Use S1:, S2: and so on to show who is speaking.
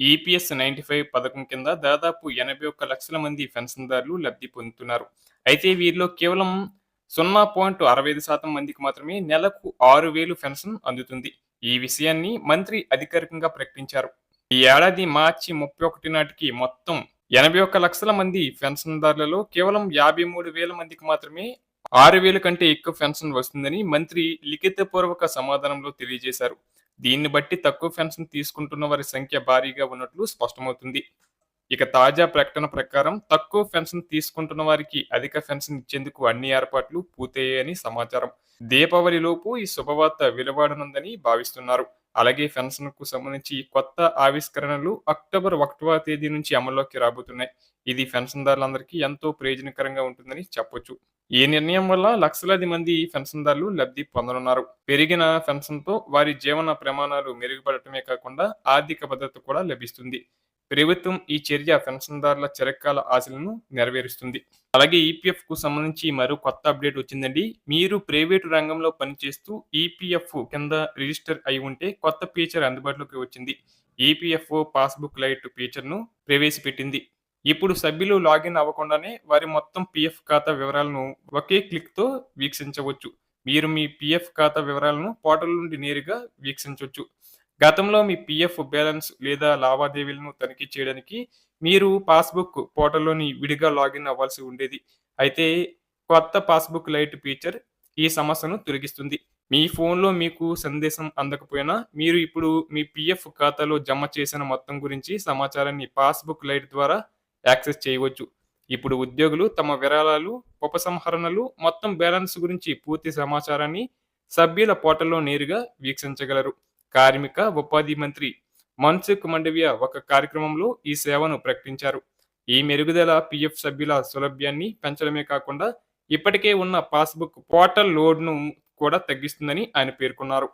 S1: EPS ninety five పథకం కింద దాదాపు ఎనభై ఒక్క లక్షల మంది పెన్షన్దారులు లబ్ధి పొందుతున్నారు. అయితే వీరిలో కేవలం సున్నా పాయింట్ అరవై ఐదు శాతం మందికి మాత్రమే నెలకు ఆరు వేలు పెన్షన్ అందుతుంది. ఈ విషయాన్ని మంత్రి అధికారికంగా ప్రకటించారు. ఈ ఏడాది మార్చి ముప్పై ఒకటి నాటికి మొత్తం ఎనభై ఒక్క లక్షల మంది పెన్షన్దారులలో కేవలం యాభై మూడు వేల మందికి మాత్రమే ఆరు వేల కంటే ఎక్కువ పెన్షన్ వస్తుందని మంత్రి లిఖితపూర్వక సమాధానంలో తెలియజేశారు. దీన్ని బట్టి తక్కువ పెన్షన్ తీసుకుంటున్న వారి సంఖ్య భారీగా ఉన్నట్లు స్పష్టమవుతుంది. ఇక తాజా ప్రకటన ప్రకారం తక్కువ పెన్షన్ తీసుకుంటున్న వారికి అధిక పెన్షన్ ఇచ్చేందుకు అన్ని ఏర్పాట్లు పూర్తయ్యాయని సమాచారం. దీపావళి లోపు ఈ శుభవార్త వెలువడనుందని భావిస్తున్నారు. అలాగే పెన్షన్కు సంబంధించి కొత్త ఆవిష్కరణలు అక్టోబర్ ఒకటవ తేదీ నుంచి అమల్లోకి రాబోతున్నాయి. ఇది పెన్షన్దారులందరికీ ఎంతో ప్రయోజనకరంగా ఉంటుందని చెప్పొచ్చు. ఈ నిర్ణయం వల్ల లక్షలాది మంది పెన్షన్దారులు లబ్ధి పొందనున్నారు. పెరిగిన పెన్షన్తో వారి జీవన ప్రమాణాలు మెరుగుపడటమే కాకుండా ఆర్థిక భద్రత కూడా లభిస్తుంది. ప్రభుత్వం ఈ చర్య పెన్షన్దారుల చిరకాల ఆశలను నెరవేరుస్తుంది. అలాగే ఈపీఎఫ్కు సంబంధించి మరో కొత్త అప్డేట్ వచ్చిందండి. మీరు ప్రైవేటు రంగంలో పనిచేస్తూ ఈపీఎఫ్ కింద రిజిస్టర్ అయి ఉంటే కొత్త ఫీచర్ అందుబాటులోకి వచ్చింది. ఈపీఎఫ్ఓ పాస్బుక్ లైట్ ఫీచర్ను ప్రవేశపెట్టింది. ఇప్పుడు సభ్యులు లాగిన్ అవ్వకుండానే వారి మొత్తం పిఎఫ్ ఖాతా వివరాలను ఒకే క్లిక్తో వీక్షించవచ్చు. మీరు మీ పిఎఫ్ ఖాతా వివరాలను పోర్టల్ నుండి నేరుగా వీక్షించవచ్చు. గతంలో మీ పిఎఫ్ బ్యాలెన్స్ లేదా లావాదేవీలను తనిఖీ చేయడానికి మీరు పాస్బుక్ పోర్టల్లోని విడిగా లాగిన్ అవ్వాల్సి ఉండేది. అయితే కొత్త పాస్బుక్ లైట్ ఫీచర్ ఈ సమస్యను తొలగిస్తుంది. మీ ఫోన్లో మీకు సందేశం అందకపోయినా మీరు ఇప్పుడు మీ పిఎఫ్ ఖాతాలో జమ చేసిన మొత్తం గురించి సమాచారాన్ని పాస్బుక్ లైట్ ద్వారా యాక్సెస్ చేయవచ్చు. ఇప్పుడు ఉద్యోగులు తమ విరాళాలు ఉపసంహరణలు మొత్తం బ్యాలెన్స్ గురించి పూర్తి సమాచారాన్ని సభ్యుల పోర్టల్లో నేరుగా వీక్షించగలరు. కార్మిక ఉపాధి మంత్రి మన్సుఖ్ మండవియా ఒక కార్యక్రమంలో ఈ సేవను ప్రకటించారు. ఈ మెరుగుదల పిఎఫ్ సభ్యుల సౌలభ్యాన్ని పెంచడమే కాకుండా ఇప్పటికే ఉన్న పాస్బుక్ పోర్టల్ లోడ్ను కూడా తగ్గిస్తుందని ఆయన పేర్కొన్నారు.